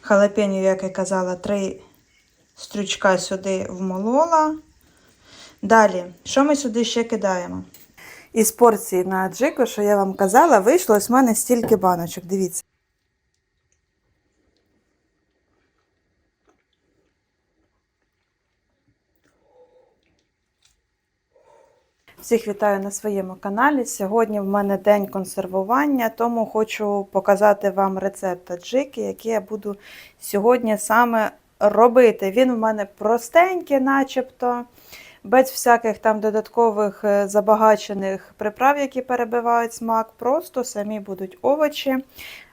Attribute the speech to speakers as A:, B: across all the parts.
A: Халапеньо, як я казала, три стрючка сюди вмолола. Далі, що ми сюди ще кидаємо? Із порції на аджику, що я вам казала, вийшло ось в мене стільки баночок. Дивіться. Всіх вітаю на своєму каналі. Сьогодні в мене день консервування, тому хочу показати вам рецепт аджики, який я буду сьогодні саме робити. Він в мене простенький, начебто, без всяких там додаткових е, забагачених приправ, які перебивають смак. Просто самі будуть овочі.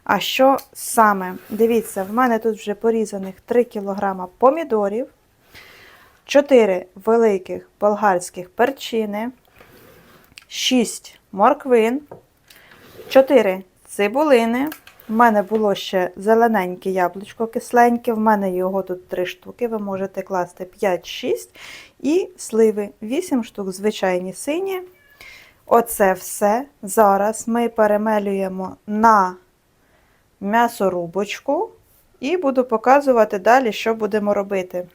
A: А що саме? Дивіться, в мене тут вже порізаних 3 кг помідорів, 4 великих болгарських перчини. 6 морквин, 4 цибулини. У мене було ще зелененьке яблучко кисленьке, в мене його тут 3 штуки, ви можете класти 5-6. І сливи 8 штук, звичайні сині. Оце все зараз ми перемелюємо на м'ясорубочку і буду показувати далі, що будемо робити.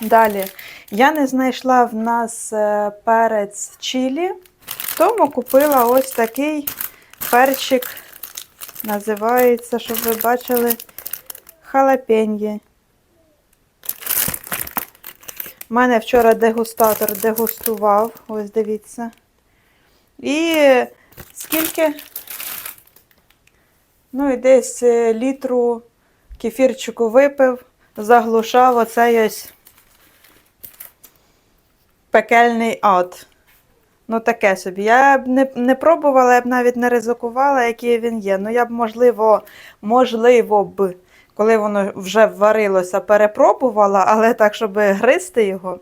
A: Далі, я не знайшла в нас е, перець чилі, тому купила ось такий перчик, називається, щоб ви бачили, халапеньє. У мене вчора дегустатор дегустував, ось дивіться. І скільки? Ну і десь е, літру кефірчику випив, заглушав оцей ось пекельний ад. Ну, таке собі. Я б не, не пробувала, я б навіть не ризикувала, який він є. Ну, я б, можливо, можливо б, коли воно вже варилося, перепробувала, але так, щоб гризти його.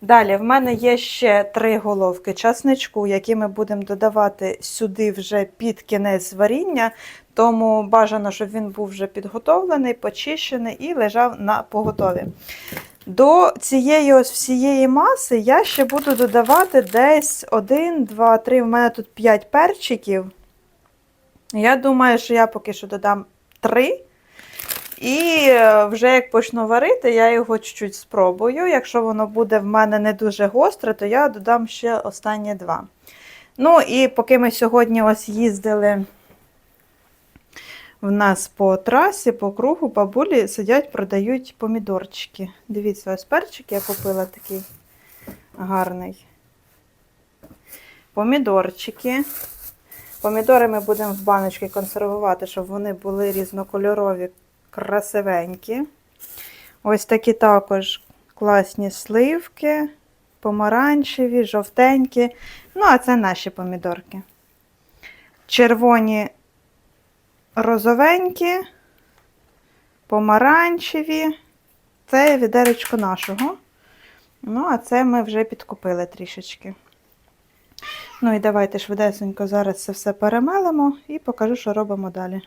A: Далі, в мене є ще три головки часничку, які ми будемо додавати сюди вже під кінець варіння. Тому бажано, щоб він був вже підготовлений, почищений і лежав на поготові. До цієї ось всієї маси я ще буду додавати десь 1, 2, 3. У мене тут 5 перчиків. Я думаю, що я поки що додам 3. І е, вже як почну варити, я його чуть-чуть спробую. Якщо воно буде в мене не дуже гостре, то я додам ще останні два. Ну, і поки ми сьогодні ось їздили в нас по трасі, по кругу, бабулі сидять, продають помідорчики. Дивіться, ось перчик я купила такий гарний. Помідорчики. Помідори ми будемо в баночки консервувати, щоб вони були різнокольорові, красивенькі. Ось такі також класні сливки, помаранчеві, жовтенькі. Ну, а це наші помідорки. Червоні розовенькі, помаранчеві. Це відеречко нашого. Ну, а це ми вже підкупили трішечки. Ну і давайте швидесенько зараз це все перемелимо і покажу, що робимо далі.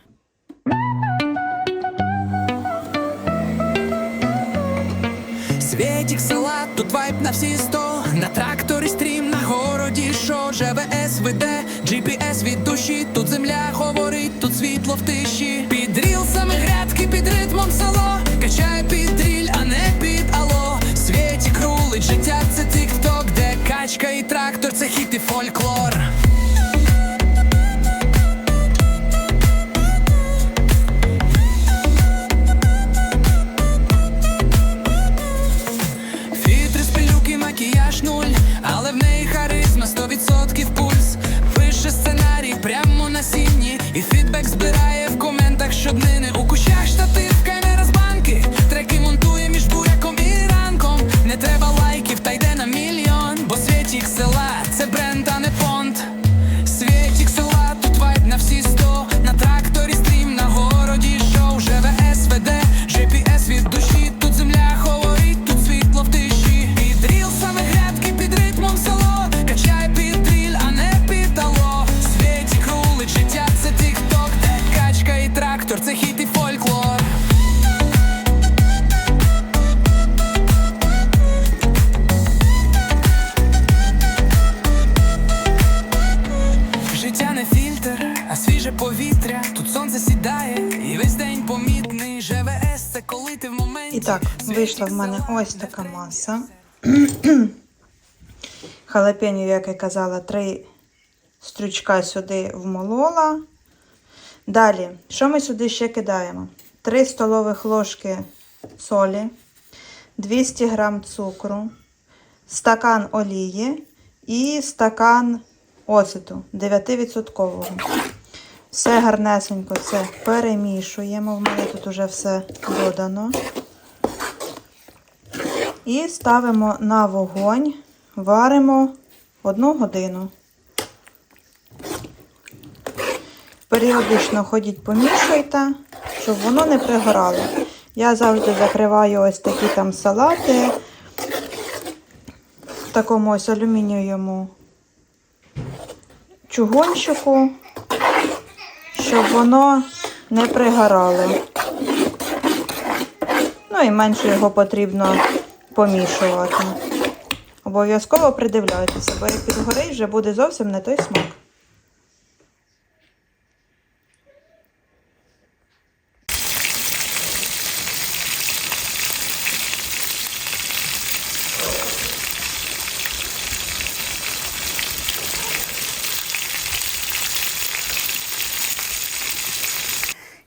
B: Світік салат, тут вайб на всі сто На тракторі стрім, на городі шо ЖВС веде, GPS від душі, тут земля говорить, тут світло в тиші. Під рілсами грядки, під ритмом село. Качає під дріль, а не під ало. Світік рулить, життя це тік-ток, де качка і трактор, це хіт Тут сонце сідає, і весь день помітний ЖВС це коли ти в моменті.
A: І так, вийшла в мене ось така маса. Халапенів, як я казала, три стрючка сюди вмолола. Далі, що ми сюди ще кидаємо? 3 столових ложки солі, 200 г цукру, стакан олії і стакан оцету 9%. Все гарнесенько це перемішуємо. В мене тут уже все додано. І ставимо на вогонь, варимо одну годину. Періодично ходіть помішуйте, щоб воно не пригорало. Я завжди закриваю ось такі там салати в такому ось алюмінієвому чугунчику, щоб воно не пригорало. Ну і менше його потрібно помішувати. Обов'язково придивляйтеся, бо як підгорить, вже буде зовсім не той смак.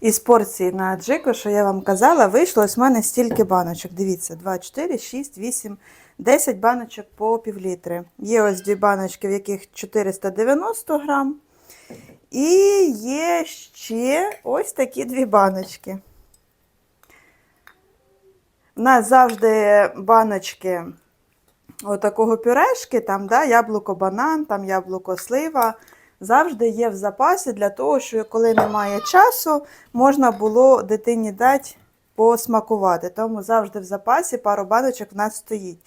A: Із порції на аджику, що я вам казала, вийшло ось в мене стільки баночок. Дивіться, 2, 4, 6, 8, 10 баночок по півлітри. Є ось дві баночки, в яких 490 грам. І є ще ось такі дві баночки. У нас завжди баночки отакого пюрешки, там, да, яблуко банан, там яблуко слива. Завжди є в запасі для того, що коли немає часу, можна було дитині дати посмакувати. Тому завжди в запасі пару баночок в нас стоїть.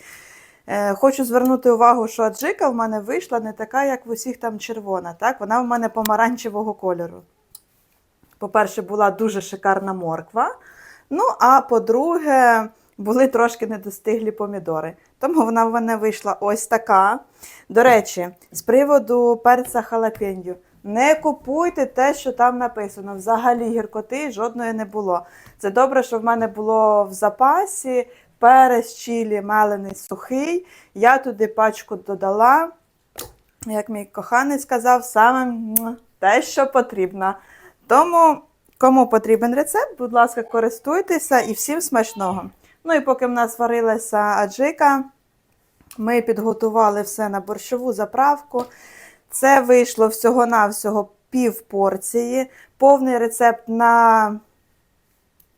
A: Е, хочу звернути увагу, що аджика в мене вийшла не така, як в усіх там червона. Так? Вона в мене помаранчевого кольору. По-перше, була дуже шикарна морква. Ну, а по-друге, були трошки недостиглі помідори. Тому вона в мене вийшла ось така. До речі, з приводу перця халапеньо. Не купуйте те, що там написано. Взагалі гіркоти жодної не було. Це добре, що в мене було в запасі перець чилі мелений сухий. Я туди пачку додала. Як мій коханий сказав, саме те, що потрібно. Тому, кому потрібен рецепт, будь ласка, користуйтеся і всім смачного. Ну і поки в нас варилася аджика, ми підготували все на борщову заправку. Це вийшло всього-навсього пів порції. Повний рецепт на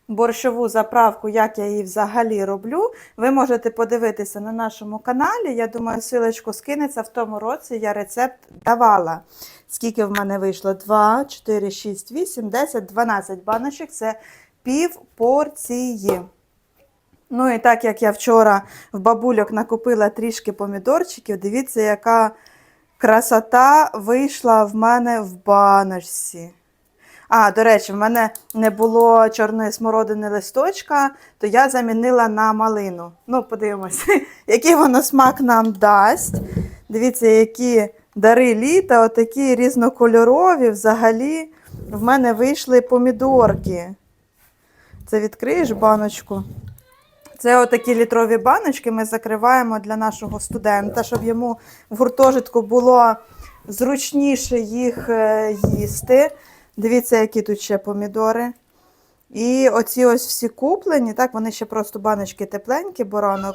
A: борщову заправку, як я її взагалі роблю, ви можете подивитися на нашому каналі. Я думаю, силочку скинеться в тому році. Я рецепт давала. Скільки в мене вийшло? 2, 4, 6, 8, 10, 12 баночок. Це пів порції. Ну і так як я вчора в бабульок накупила трішки помідорчиків, дивіться, яка красота вийшла в мене в баночці. А, до речі, в мене не було чорної смородини листочка, то я замінила на малину. Ну, подивимося, який воно смак нам дасть. Дивіться, які дари літа, отакі різнокольорові. Взагалі, в мене вийшли помідорки. Це відкриєш баночку. Це отакі літрові баночки ми закриваємо для нашого студента, щоб йому в гуртожитку було зручніше їх е, їсти. Дивіться, які тут ще помідори. І оці ось всі куплені, так, вони ще просто баночки тепленькі, боронок.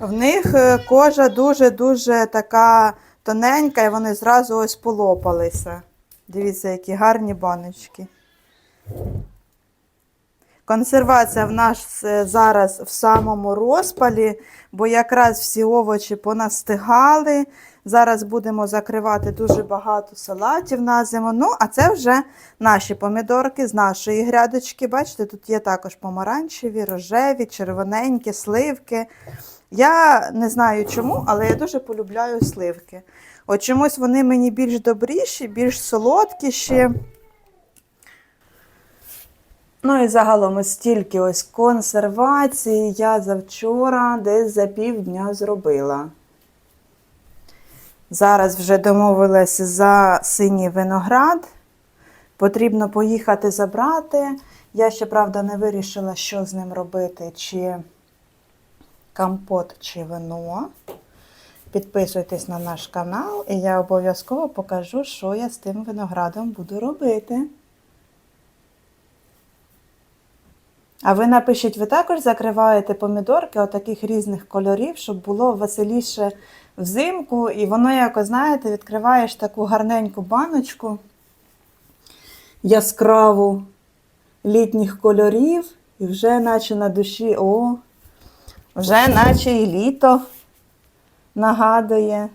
A: В них е, кожа дуже-дуже така тоненька, і вони зразу ось полопалися. Дивіться, які гарні баночки. Консервація в нас е, зараз в самому розпалі, бо якраз всі овочі понастигали. Зараз будемо закривати дуже багато салатів на зиму. Ну, а це вже наші помідорки з нашої грядочки. Бачите, тут є також помаранчеві, рожеві, червоненькі, сливки. Я не знаю чому, але я дуже полюбляю сливки. От чомусь вони мені більш добріші, більш солодкіші. Ну і загалом ось стільки ось консервації я завчора десь за півдня зробила. Зараз вже домовилася за синій виноград. Потрібно поїхати забрати. Я ще, правда, не вирішила, що з ним робити, чи компот, чи вино. Підписуйтесь на наш канал, і я обов'язково покажу, що я з тим виноградом буду робити. А ви напишіть, ви також закриваєте помідорки отаких різних кольорів, щоб було веселіше взимку, і воно якось, знаєте, відкриваєш таку гарненьку баночку яскраву літніх кольорів, і вже наче на душі, о, вже наче і літо нагадує.